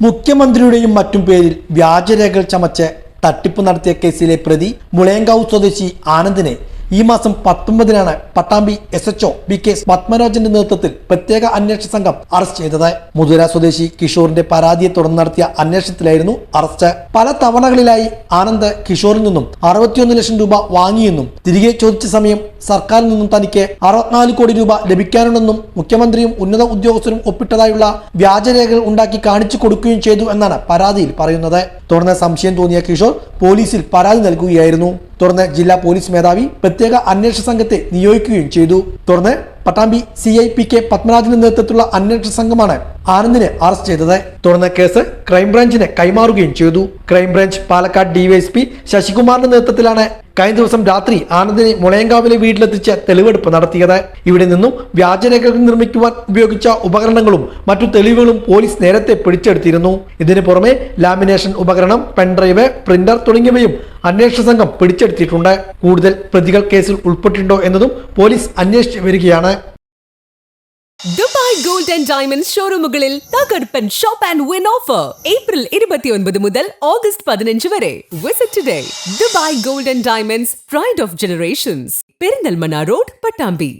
മുഖ്യമന്ത്രിയുടെയും മറ്റും പേരിൽ വ്യാജരേഖകൾ ചമച്ച് തട്ടിപ്പ് നടത്തിയ കേസിലെ പ്രതി മുളയങ്കാവ് സ്വദേശി ആനന്ദിനെ ഈ മാസം പത്തൊമ്പതിനാണ് Pattambi S HO B K പത്മരാജന്റെ നേതൃത്വത്തിൽ പ്രത്യേക അന്വേഷണ സംഘം അറസ്റ്റ് ചെയ്തത്. മുതുര സ്വദേശി കിഷോറിന്റെ പരാതിയെ തുടർന്ന് നടത്തിയ അന്വേഷണത്തിലായിരുന്നു അറസ്റ്റ്. പല തവണകളിലായി ആനന്ദ് കിഷോറിൽ നിന്നും അറുപത്തിയൊന്ന് ലക്ഷം രൂപ വാങ്ങിയെന്നും തിരികെ ചോദിച്ച സമയം സർക്കാരിൽ നിന്നും തനിക്ക് അറുപത്തിനാല് കോടി രൂപ ലഭിക്കാനുണ്ടെന്നും മുഖ്യമന്ത്രിയും ഉന്നത ഉദ്യോഗസ്ഥരും ഒപ്പിട്ടതായുള്ള വ്യാജരേഖകൾ ഉണ്ടാക്കി കാണിച്ചു കൊടുക്കുകയും ചെയ്തു എന്നാണ് പരാതിയിൽ പറയുന്നത്. തുടർന്ന് സംശയം തോന്നിയ കിഷോർ പോലീസിൽ പരാതി നൽകുകയായിരുന്നു. തുടർന്ന് ജില്ലാ പോലീസ് മേധാവി പ്രത്യേക അന്വേഷണ സംഘത്തെ നിയോഗിക്കുകയും ചെയ്തു. തുടർന്ന് Pattambi C I P K പത്മരാജന്റെ നേതൃത്വത്തിലുള്ള അന്വേഷണ സംഘമാണ് ആനന്ദിനെ അറസ്റ്റ് ചെയ്തത് തുടർന്ന് കേസ് ക്രൈംബ്രാഞ്ചിന് കൈമാറുകയും ചെയ്തു. ക്രൈംബ്രാഞ്ച് പാലക്കാട് ഡിവൈഎസ്പി ശശികുമാറിന്റെ നേതൃത്വത്തിലാണ് കഴിഞ്ഞ ദിവസം രാത്രി ആനന്ദിനെ മുളയങ്കാവിലെ വീട്ടിലെത്തിച്ച് തെളിവെടുപ്പ് നടത്തിയത്. ഇവിടെ നിന്നും വ്യാജരേഖകൾ നിർമ്മിക്കുവാൻ ഉപയോഗിച്ച ഉപകരണങ്ങളും മറ്റു തെളിവുകളും പോലീസ് നേരത്തെ പിടിച്ചെടുത്തിരുന്നു. ഇതിനു പുറമെ ലാമിനേഷൻ ഉപകരണം പെൻഡ്രൈവ് പ്രിന്റർ തുടങ്ങിയവയും അന്വേഷണ സംഘം പിടിച്ചെടുത്തിട്ടുണ്ട്. കൂടുതൽ പ്രതികൾ കേസിൽ ഉൾപ്പെട്ടിട്ടുണ്ടോ എന്നതും പോലീസ് അന്വേഷിച്ചു വരികയാണ്. ദുബായ് ഗോൾഡ് ആൻഡ് ഡയമണ്ട് ഷോറൂമുകളിൽ തകർപ്പൻ shop and win offer April ഇരുപത്തിയൊൻപത് മുതൽ ഓഗസ്റ്റ് പതിനഞ്ച് വരെ. Visit today Dubai gold and diamonds pride of generations Perinthalmanna road Pattambi.